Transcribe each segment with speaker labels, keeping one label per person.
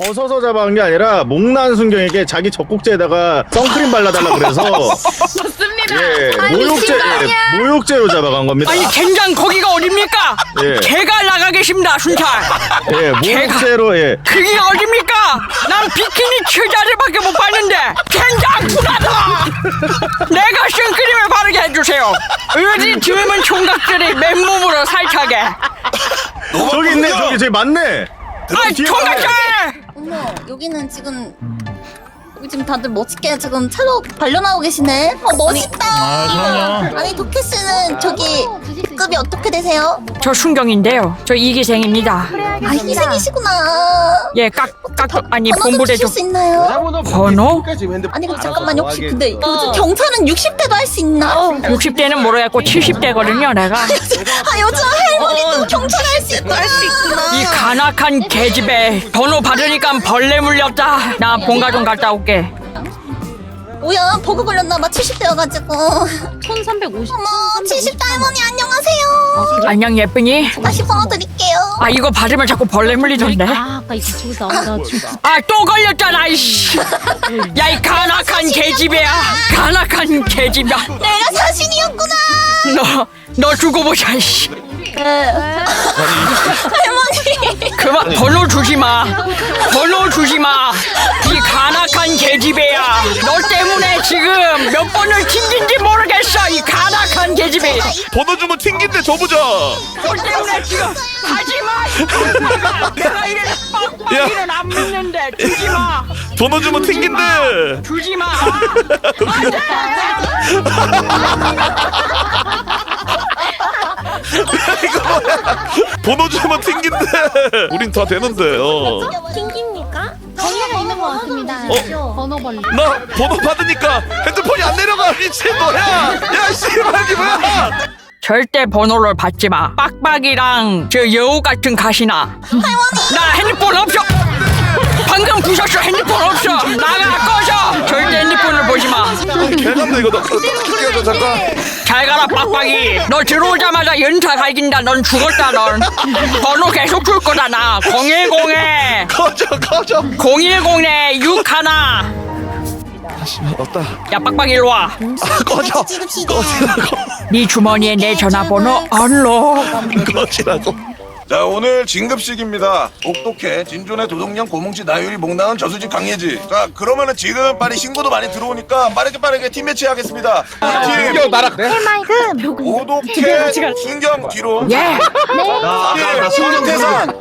Speaker 1: 벗어서 잡아간 게 아니라 목난 순경에게 자기 젖꼭지에다가 선크림 발라달라 그래서
Speaker 2: 좋습니다.
Speaker 1: 예
Speaker 2: 아이,
Speaker 1: 모욕죄? 예, 모욕죄로 잡아간 겁니다.
Speaker 3: 아니 젠장 거기가 어딥니까?
Speaker 1: 예.
Speaker 3: 제가 나가 계십니다 순찰
Speaker 1: 예 모욕죄로 예
Speaker 3: 그게 어딥니까? 난 비키니 처자들밖에 못 봤는데 젠장 불하다 내가 선크림을 바르게 해주세요 어디 젊은 총각들이 맨몸으로 살차게
Speaker 1: 저기 있네 저기 저기 맞네.
Speaker 3: 아 총각들
Speaker 2: 어머, 여기는 지금 여기 지금 다들 멋지게 지금 차로 발려나오고 계시네. 어, 멋있다. 아니 도케 씨는 저기 급이 어떻게 되세요?
Speaker 3: 저 순경인데요 저 이기생입니다
Speaker 2: 아 희생이시구나.
Speaker 3: 예 깍 깍 아니
Speaker 2: 번호 좀
Speaker 3: 본부대
Speaker 2: 주실 좀수 있나요?
Speaker 3: 번호?
Speaker 2: 아니 근데 잠깐만요 혹시 근데 요즘 경찰은 60대도 할 수 있나?
Speaker 3: 60대는 모르겠고 70대거든요 내가
Speaker 2: 아 요즘 할머니도 경찰 할 수 있구나. 할수
Speaker 3: 간악한 계집애. 번호 받으니까 벌레 물렸다. 나 본가 좀 갔다 올게.
Speaker 2: 뭐야 버그 걸렸나 봐. 70대여가지고.
Speaker 4: 1350.
Speaker 2: 어머 70대 할머니 안녕하세요.
Speaker 3: 안녕 예쁘니?
Speaker 2: 다시 번호 드릴게요.
Speaker 3: 아 이거 받으면 자꾸 벌레 물리던데?
Speaker 4: 아, 아까.
Speaker 3: 아또 걸렸잖아 이씨. 야 이 간악한 계집애야. 간악한 계집야
Speaker 2: 내가 자신이었구나.
Speaker 3: 너너 두고 보자 이씨 그만 번호 주지 마. 번호 주지 마이 간악한 계집애야. 너 때문에 지금 몇 번을 튕긴지 모르겠어 이 간악한 계집애.
Speaker 5: 번호 주면 튕긴데 줘보자.
Speaker 3: 너 때문에 지금 하지 마. 내가 이래 빡빡이는 안 믿는데 주지 마.
Speaker 5: 번호 주면 튕긴데.
Speaker 3: 주지 마
Speaker 5: 번호 주면 튕긴데. 우린 다 되는데. 어.
Speaker 4: 튕깁니까? 벌레가 있는 것 같습니다.
Speaker 5: 어?
Speaker 4: 번호 벌레.
Speaker 5: 나 번호 받으니까 핸드폰이 안 내려가 미친 뭐야? 야 씨발 이게 뭐야?
Speaker 3: 절대 번호를 받지 마 빡빡이랑 저 여우 같은 가시나 나 핸드폰 없어 방금 부셨어 핸드폰 없어
Speaker 5: 개간다 이거 나 튕겨줘 잠깐.
Speaker 3: 마잘 가라 빡빡이 너 들어오자마자 연타 갈긴다 넌 죽었다 넌 번호 계속 줄 거다 나 010에
Speaker 5: 꺼져 꺼져.
Speaker 3: 010에 6 하나
Speaker 5: 없다.
Speaker 3: 야 빡빡이 일로 와
Speaker 5: 아, 꺼져. 꺼지라고.
Speaker 3: 네 주머니에 내 전화번호 얼로
Speaker 5: 꺼지라고.
Speaker 6: 자 오늘 진급식입니다. 옥독해. 진존의 도덕령 고뭉치 나유리 목나은 저수지 강예지. 자 그러면은 지금 빨리 신고도 많이 들어오니까 빠르게 빠르게 팀 매치 하겠습니다. 팀. 나락 오독해 순경 뒤로.
Speaker 3: 예.
Speaker 6: 팀 손태산.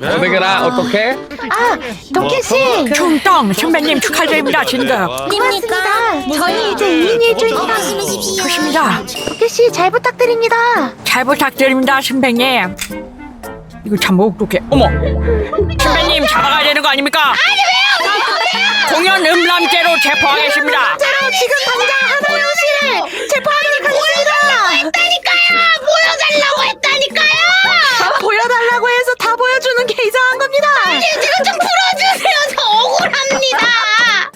Speaker 7: 어떻게라? 어떻게?
Speaker 4: 도끼씨!
Speaker 3: 충동 선배님 축하드립니다 진급.
Speaker 4: 입니까? 저희 이제 2인 1조입니다.
Speaker 3: 좋습니다
Speaker 4: 도끼씨 잘 부탁드립니다.
Speaker 3: 잘 부탁드립니다, 선배님. 이거 참 목독해. 어머, 선배님 잡아가야 되는 거 아닙니까? 아니 왜요? 공연 음란죄로 체포하겠습니다.
Speaker 4: 지금 당장 하나영 씨를 체포하도록 하겠습니다. 보여달라고 했다니까요. 보여달라고 해서 다 보여주는 게 이상한 겁니다.
Speaker 2: 지금 좀 풀어주세요 저 억울합니다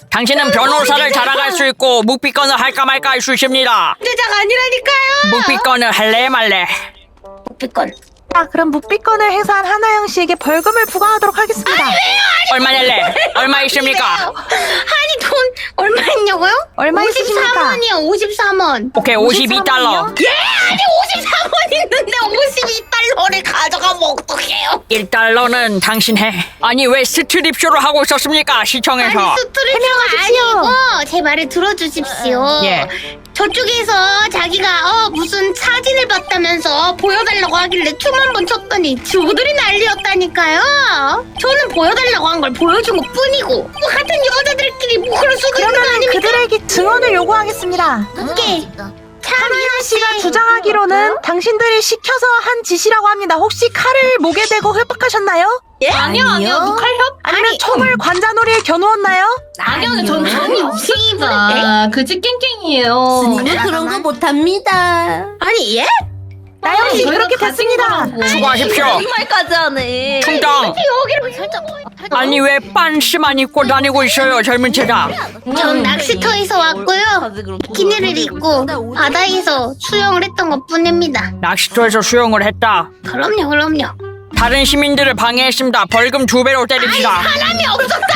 Speaker 3: 당신은 변호사를 자랑할 수 있고 묵비권을 할까 말까 할 수 있습니다.
Speaker 2: 대장 아니라니까요
Speaker 3: 묵비권을 할래 말래.
Speaker 2: 묵비권
Speaker 4: 자, 그럼 묵비권을 행사한 하나영 씨에게 벌금을 부과하도록 하겠습니다.
Speaker 3: 얼마 낼래? 얼마 있습니까?
Speaker 2: 아니 돈 얼마 있냐고요?
Speaker 4: 얼마 있으십니까?
Speaker 2: 53원이요 53원
Speaker 3: 오케이, 52달러.
Speaker 2: 예 아니 53원 있는데 52달러 를 가져가면 어떡해요
Speaker 3: 1달러는 당신 해. 아니, 왜 스트립쇼를 하고 있었습니까? 시청에서.
Speaker 2: 스트레스가 아니고 제 말을 들어주십시오
Speaker 3: 예.
Speaker 2: 저쪽에서 자기가 어 무슨 사진을 봤다면서 보여달라고 하길래 춤 한 번 췄더니 주부들이 난리였다니까요 저는 보여달라고 한 걸 보여준 것 뿐이고 뭐 같은 여자들끼리 뭐 그럴 수도 있는 거
Speaker 4: 그러면
Speaker 2: 아닙니까
Speaker 4: 그들에게 증언을 요구하겠습니다.
Speaker 2: 오케이
Speaker 4: 하나영 씨가 주장하기로는 당신들이 시켜서 한 짓이라고 합니다. 혹시 칼을 목에 대고 협박하셨나요?
Speaker 2: 예? 아니요 아니요 칼협?
Speaker 4: 아니면 총을 관자놀이에 겨누었나요?
Speaker 2: 아니요 전 총이 없습니다
Speaker 8: 아, 그집 깽깽이에요.
Speaker 2: 스님은 그런 거 못합니다 아니 예?
Speaker 4: 나영 씨 그렇게 됐습니다.
Speaker 3: 수고하십시오.
Speaker 2: 말까지 하네
Speaker 3: 충당.
Speaker 2: 여기를 살짝
Speaker 3: 아니, 왜 빤스만 입고 다니고 있어요, 젊은 체가?
Speaker 2: 전 낚시터에서 왔고요. 비키니를 입고 바다에서 수영을 했던 것 뿐입니다.
Speaker 3: 낚시터에서 수영을 했다.
Speaker 2: 그럼요, 그럼요.
Speaker 3: 다른 시민들을 방해했습니다. 벌금 두 배로 때립시다.
Speaker 2: 사람이 없었다고요.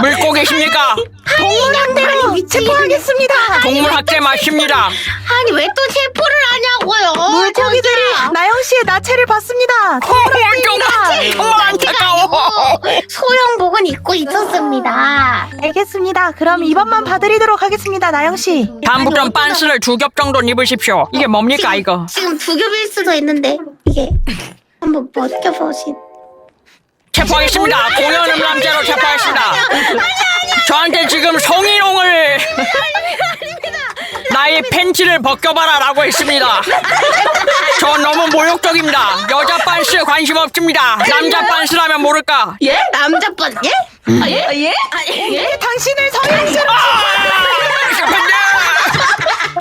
Speaker 3: 물고 계십니까?
Speaker 2: 동물학대로
Speaker 4: 체포하겠습니다.
Speaker 3: 동물 학대 맞습니다.
Speaker 2: 아니 왜 또 체포를 하냐고요.
Speaker 4: 물고기들이
Speaker 2: 진짜.
Speaker 4: 나영 씨의 나체를 봤습니다.
Speaker 3: 어, 정말 정말 안타까워.
Speaker 2: 소형복은 입고 있었습니다.
Speaker 4: 알겠습니다. 그럼 이번만 봐드리도록 하겠습니다, 나영 씨.
Speaker 3: 다음부터는 빤스를 두 겹 정도는 입으십시오. 이게 뭡니까 이거?
Speaker 2: 지금 두 겹일 수도 있는데 이게 한번 벗겨보신.
Speaker 3: 체포하겠습니다. 공연 음란죄로 체포하겠습니다. 저한테 지금 성희롱을 나의 팬티를 벗겨봐라라고 했습니다. 저 너무 모욕적입니다. 여자 빤스 관심 없습니다. 남자 빤스라면 모를까?
Speaker 2: 예? 남자분 예? 아, 예? 예? 아, 예?
Speaker 4: 당신을 성형죄로
Speaker 3: 신부님!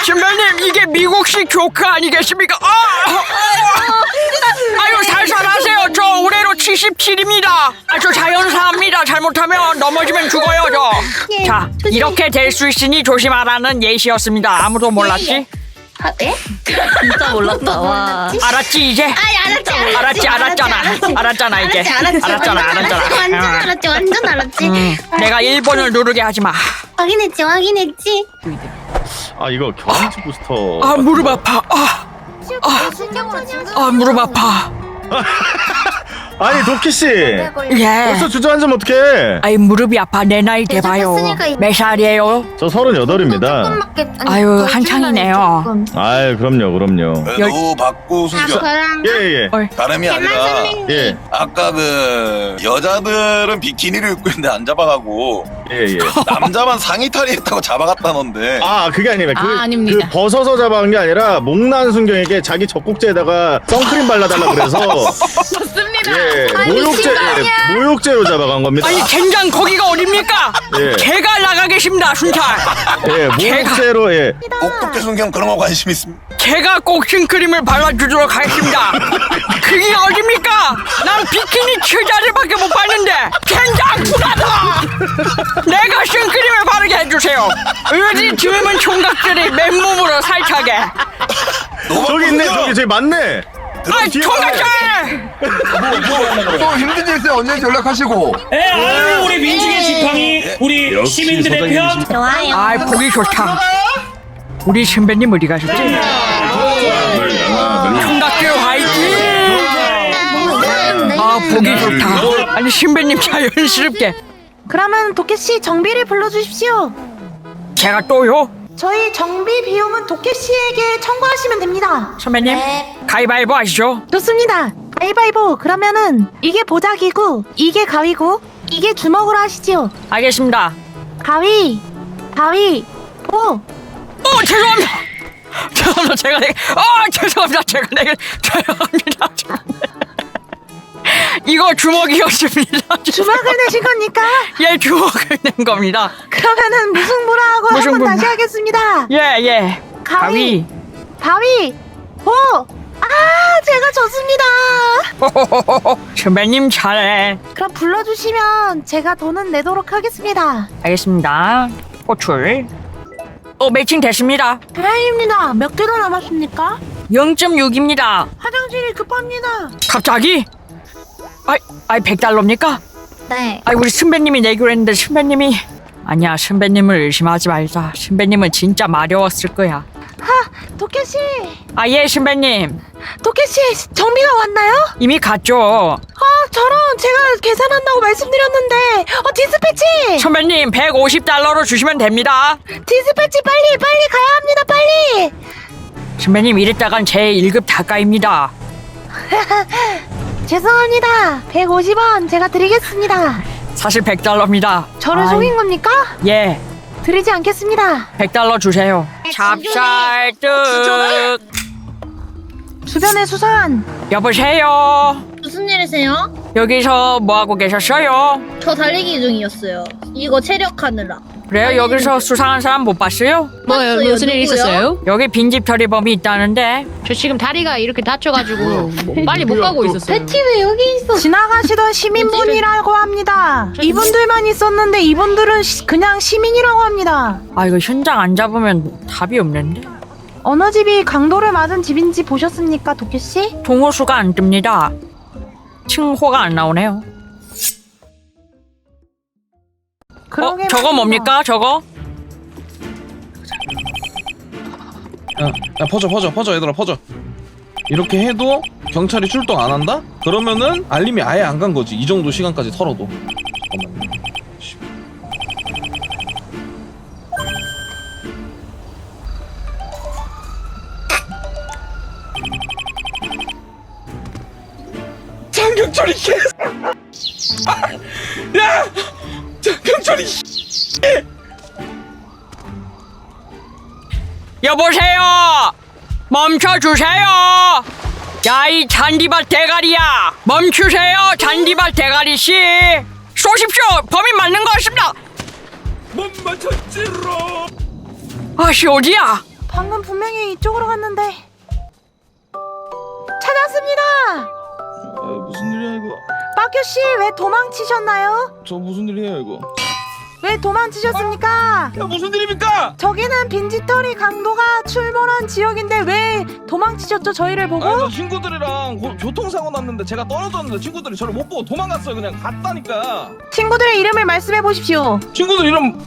Speaker 3: 신부님 이게 미국식 조크 아니겠습니까? 아! 아 77입니다. 아, 저 자연사합니다. 잘못하면 넘어지면 죽어요 저.
Speaker 2: 예,
Speaker 3: 자
Speaker 2: 조심.
Speaker 3: 이렇게 될 수 있으니 조심하라는 예시였습니다. 아무도 몰랐지?
Speaker 2: 아, 예?
Speaker 8: 진짜 몰랐다. 와.
Speaker 3: 알았지 이제?
Speaker 2: 아니 알았지
Speaker 3: 알았지, 알았잖아. 알았잖아, 이제.
Speaker 2: 알았지 알았지
Speaker 3: 알았잖아,
Speaker 2: 완전
Speaker 3: 알았잖아.
Speaker 2: 알았지, 완전
Speaker 3: 응.
Speaker 2: 알았지 완전 알았지
Speaker 3: 음, 내가 1번을 누르게 하지 마.
Speaker 2: 확인했지 확인했지
Speaker 1: 아 이거 경험치 부스터.
Speaker 3: 아 무릎 아파. 아, 아 무릎 아파.
Speaker 1: 아니 도키 씨.
Speaker 3: 예.
Speaker 1: 벌써 주저앉으면 어떡해?
Speaker 3: 아이 무릎이 아파 내 나이 돼봐요.
Speaker 2: 괜찮았으니까
Speaker 3: 몇 살이에요?
Speaker 1: 저 서른여덟입니다.
Speaker 3: 아유, 한창이네요.
Speaker 1: 아유 그럼요 그럼요.
Speaker 6: 그래도 받고 숨겨
Speaker 2: 저랑
Speaker 1: 예예
Speaker 3: 어.
Speaker 6: 다름이 아니라
Speaker 1: 예.
Speaker 6: 아까 그 여자들은 비키니를 입고 있는데 안 잡아가고
Speaker 1: 예, 예.
Speaker 6: 남자만 상의 탈의했다고 잡아갔다던데
Speaker 1: 아 그게 아닙니다. 그,
Speaker 8: 아, 아닙니다.
Speaker 1: 그 벗어서 잡아간 게 아니라 목난 순경에게 자기 젖꼭지에다가 선크림 발라달라 그래서
Speaker 8: 좋습니다.
Speaker 1: 예 모욕죄 예, 모욕죄로 잡아간 겁니다.
Speaker 3: 아니 젠장 거기가 어딥니까?
Speaker 1: 예.
Speaker 3: 개가 나가 계십니다 순찰.
Speaker 1: 예 모욕죄로 예.
Speaker 6: 옥독대 순경 그런 거 관심 있습니다
Speaker 3: 개가 꼭 생크림을 발라주도록 하겠습니다. 그게 어딥니까? 난 비키니 처자들밖에 못 봤는데 젠장 불하다. 내가 생크림을 바르게 해주세요. 어디 젊은 총각들이 맨몸으로 살차게.
Speaker 1: 저기 있네 저기 저기 맞네.
Speaker 3: 아
Speaker 1: 뒤에
Speaker 3: 총각들!
Speaker 9: 또 힘든 일 있으면 언제든지 연락하시고
Speaker 10: 예, 아유, 우리 민중의 지팡이, 우리 시민들의 편.
Speaker 2: 좋아요
Speaker 3: 아 보기 좋다. 우리 신배님 어디 가셨지? 보기 좋다. 아니 신배님 자연스럽게
Speaker 4: 그러면 도깨 씨 정비를 불러주십시오.
Speaker 3: 제가 또요?
Speaker 4: 저희 정비 비용은 도깨 씨에게 청구하시면 됩니다.
Speaker 3: 선배님 가위바위보 하시죠.
Speaker 4: 좋습니다. 가위바위보. 그러면은 이게 보자기고 이게 가위고 이게 주먹으로 하시지요.
Speaker 3: 알겠습니다.
Speaker 4: 가위, 가위, 보.
Speaker 3: 어 죄송합니다. 죄송합니다. 제가 내게 아 죄송합니다. 제가 내게 죄송합니다. 이거 주먹이었습니다.
Speaker 4: 주먹을 내신 겁니까?
Speaker 3: 예 주먹을 낸 겁니다.
Speaker 4: 그러면은 무승부로 하고
Speaker 3: 무승부.
Speaker 4: 한번 다시 하겠습니다.
Speaker 3: 예 예.
Speaker 4: 가위,
Speaker 3: 가위.
Speaker 4: 보. 아, 제가 졌습니다.
Speaker 3: 선배님 잘해.
Speaker 4: 그럼 불러주시면 제가 돈은 내도록 하겠습니다.
Speaker 3: 알겠습니다. 호출. 어 매칭 됐습니다.
Speaker 4: 다행입니다. 몇 개나 남았습니까?
Speaker 3: 0.6입니다.
Speaker 4: 화장실이 급합니다.
Speaker 3: 갑자기? 아이, 아이 100달러입니까?
Speaker 2: 네
Speaker 3: 아이 우리 선배님이 내기로 했는데 선배님이 아니야 선배님을 의심하지 말자. 선배님은 진짜 마려웠을 거야.
Speaker 4: 도깨 씨,
Speaker 3: 아 예 선배님
Speaker 4: 도깨 씨 정비가 왔나요?
Speaker 3: 이미 갔죠.
Speaker 4: 아, 저런 제가 계산한다고 말씀드렸는데, 어 디스패치,
Speaker 3: 선배님 150달러로 주시면 됩니다.
Speaker 4: 디스패치 빨리 빨리 가야 합니다, 빨리.
Speaker 3: 선배님 이랬다간 제 1급 다가입니다.
Speaker 4: 죄송합니다. 150원 제가 드리겠습니다.
Speaker 3: 사실 100달러입니다.
Speaker 4: 저를 속인 겁니까?
Speaker 3: 예.
Speaker 4: 드리지 않겠습니다.
Speaker 3: 100달러 주세요. 찹쌀떡.
Speaker 4: 주변에 수사한
Speaker 3: 여보세요.
Speaker 8: 무슨 일이세요?
Speaker 3: 여기서 뭐 하고 계셨어요?
Speaker 8: 저 달리기 중이었어요. 이거 체력하느라.
Speaker 3: 그래요? 여기서 수상한 사람 못 봤어요?
Speaker 8: 뭐요? 무슨 일 있었어요?
Speaker 3: 여기 빈집 처리범이 있다는데
Speaker 8: 저 지금 다리가 이렇게 다쳐가지고 뭐 빨리 못 가고 있었어요.
Speaker 2: 배티 왜 여기 있어
Speaker 4: 지나가시던 시민분이라고 합니다. 이분들만 있었는데 이분들은 시- 그냥 시민이라고 합니다.
Speaker 3: 아 이거 현장 안 잡으면 답이 없는데
Speaker 4: 어느 집이 강도를 맞은 집인지 보셨습니까, 도끼 씨?
Speaker 3: 동호수가 안 뜹니다 층호가 안 나오네요. 어, 저거 뭡니까? 저거?
Speaker 5: 야, 야 퍼져 퍼져 퍼져 얘들아 퍼져 이렇게 해도 경찰이 출동 안 한다? 그러면은 알림이 아예 안 간 거지 이 정도 시간까지 털어도 장경철이
Speaker 3: 여보세요! 멈춰 주세요! 야, 이 잔디밭 대가리야! 멈추세요, 잔디밭 대가리 씨! 쏘십시오! 범인 맞는 것 같습니다!
Speaker 5: 못 맞췄지로
Speaker 3: 아씨, 어디야?
Speaker 4: 방금 분명히 이쪽으로 갔는데 찾았습니다.
Speaker 5: 아, 무슨 일이야 이거
Speaker 4: 빠큐 씨왜 도망치셨나요?
Speaker 5: 저 무슨 일이에요 이거
Speaker 4: 왜 도망치셨습니까?
Speaker 5: 야 무슨 일입니까?
Speaker 4: 저기는 빈지털이 강도가 출몰한 지역인데 왜 도망치셨죠? 저희를 보고?
Speaker 5: 아니 저 친구들이랑 고- 교통사고 났는데 제가 떨어졌는데 친구들이 저를 못 보고 도망갔어요 그냥 갔다니까
Speaker 4: 친구들의 이름을 말씀해 보십시오.
Speaker 5: 친구들 이름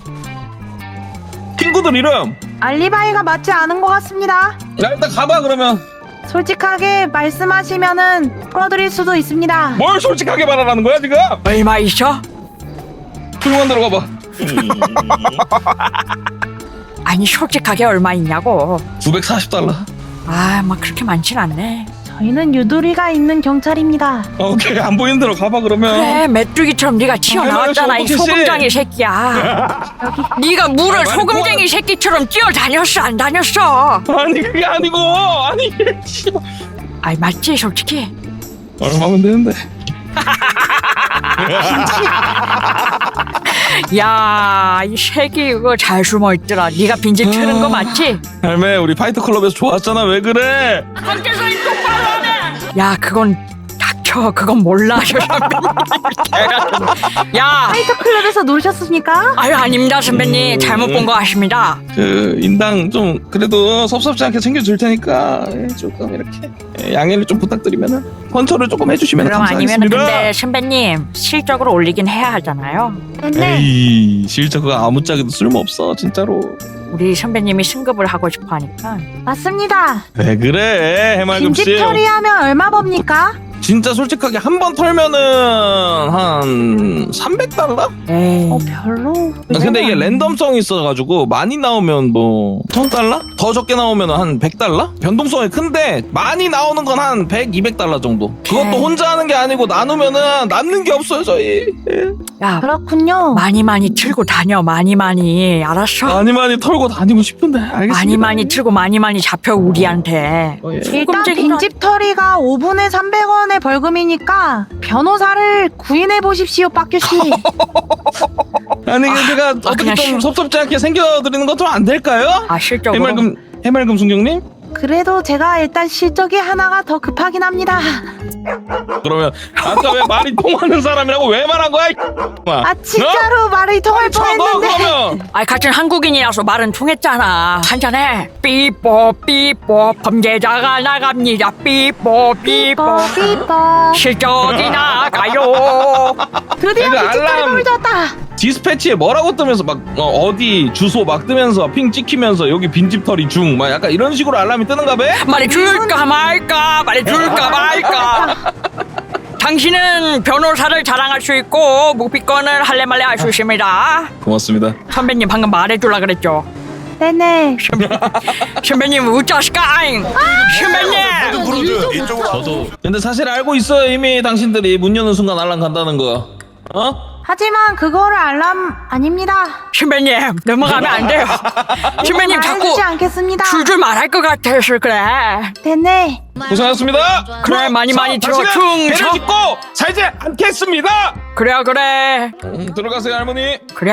Speaker 5: 친구들 이름
Speaker 4: 알리바이가 맞지 않은 것 같습니다.
Speaker 5: 야 일단 가봐 그러면
Speaker 4: 솔직하게 말씀하시면은 풀어드릴 수도 있습니다.
Speaker 5: 뭘 솔직하게 말하라는 거야 지금
Speaker 3: 얼마?
Speaker 5: 조용한 데로 가봐
Speaker 3: 아니, 솔직하게 얼마 있냐고.
Speaker 5: 940달러
Speaker 3: 아, 막 그렇게 많진 않네.
Speaker 4: 저희는 유두리가 있는 경찰입니다.
Speaker 5: 오케이 안 보이는 데로 가봐 그러면
Speaker 3: 그래, 메뚜기처럼 네가 튀어나왔잖아, 이
Speaker 5: 씨.
Speaker 3: 소금쟁이 새끼야. 네가 물을
Speaker 5: 아니,
Speaker 3: 소금쟁이 새끼처럼 뛰어다녔어, 안 다녔어?
Speaker 5: 아니 그게 아니고 아니
Speaker 3: 아이, 맞지, 솔직히?
Speaker 5: 얼마면 되는데
Speaker 3: 야, 이 새끼 이거 잘 숨어 있더라. 네가 빈집 트는 거 맞지?
Speaker 5: 할매 우리 파이터 클럽에서 좋았잖아 왜 그래
Speaker 3: 밖에서 이 똑바로 하네. 야, 그건 그건 몰라, 저 선배님. 개같은. 야,
Speaker 4: 파이터 클럽에서 노르셨습니까?
Speaker 3: 아유 아닙니다, 선배님. 잘못 본거 같습니다.
Speaker 5: 그 인당 좀 그래도 섭섭지 않게 챙겨줄 테니까 예, 조금 이렇게 예, 양해를 좀 부탁드리면은 헌처를 조금 해주시면
Speaker 3: 그럼 아니면
Speaker 5: 감사하겠습니다.
Speaker 3: 근데 선배님 실적으로 올리긴 해야 하잖아요.
Speaker 4: 네.
Speaker 5: 에이 실적 그거 아무짝에도 쓸모 없어 진짜로.
Speaker 3: 우리 선배님이 승급을 하고 싶어 하니까.
Speaker 4: 맞습니다.
Speaker 5: 왜 그래 해맑음 씨?
Speaker 4: 빈집 처리하면 얼마 법니까?
Speaker 5: 진짜 솔직하게 한 번 털면은 한 300달러?
Speaker 3: 에이.
Speaker 4: 어 별로.
Speaker 5: 근데 이게 랜덤성이 있어가지고 많이 나오면 뭐 1000달러? 더 적게 나오면 한 100달러? 변동성이 큰데 많이 나오는 건 한 100, 200달러 정도 그것도
Speaker 3: 에이.
Speaker 5: 혼자 하는 게 아니고 나누면은 남는 게 없어요 저희 예.
Speaker 3: 야,
Speaker 4: 그렇군요.
Speaker 3: 많이 많이 틀고 다녀. 많이 많이. 알았어?
Speaker 5: 많이 많이 털고 다니고 싶은데 알겠습니다
Speaker 3: 많이 많이 틀고 많이 많이 잡혀 우리한테.
Speaker 5: 어, 예.
Speaker 4: 일단 빈집 처리가 5분에 300원 의 벌금이니까 변호사를 구인해 보십시오, 빠큐 씨.
Speaker 5: 아니 그 제가 어떻게
Speaker 3: 그냥
Speaker 5: 좀
Speaker 3: 싫-
Speaker 5: 섭섭지 않게 생겨드리는 것도 안 될까요?
Speaker 3: 아 실적으로.
Speaker 5: 해맑음 해맑음 순경님?
Speaker 4: 그래도 제가 일단 실적이 하나가 더 급하긴 합니다.
Speaker 5: 그러면 아까 왜 말이 통하는 사람이라고 왜 말한 거야?
Speaker 4: 이아 진짜로 말이 통할 뻔했는데.
Speaker 5: 그러면
Speaker 3: 아이 같은 한국인이라서 말은 통했잖아. 한잔해. 삐뽀 삐뽀 범죄자가 나갑니다. 삐뽀 삐뽀.
Speaker 4: 삐뽀 삐뽀.
Speaker 3: 실적이 나가요.
Speaker 4: 드디어 빈집
Speaker 5: 알람-
Speaker 4: 벌졌다.
Speaker 5: 디스패치에 뭐라고 뜨면서 막 어, 디 주소 막 뜨면서 핑 찍히면서 여기 빈집 털이 중 막 약간 이런 식으로 알람이 뜨는가 봐?
Speaker 3: 말해 줄까 말까 말해 줄까 말까. 당신은 변호사를 자랑할 수 있고 묵비권을 할래 말래 할 수 있습니다.
Speaker 5: 고맙습니다.
Speaker 3: 선배님 방금 말해줄라 그랬죠.
Speaker 4: 네네.
Speaker 3: 선배님 우짜스카잉. 선배님.
Speaker 6: 부르죠 이쪽으로
Speaker 5: 근데 사실 알고 있어요 이미 당신들이 문 여는 순간 알람 간다는 거. 어?
Speaker 4: 하지만 그거를 알람 아닙니다.
Speaker 3: 선배님 넘어가면 안 돼요. 선배님 자꾸
Speaker 4: 말해주지 않겠습니다.
Speaker 3: 줄줄 말할 것 같아서 그래.
Speaker 4: 네네.
Speaker 5: 고생하셨습니다.
Speaker 3: 그래 많이 많이 들어
Speaker 5: 당신은 배를. 짚고 살지 않겠습니다.
Speaker 3: 그래 그래
Speaker 5: 음, 들어가세요 할머니.
Speaker 3: 그래.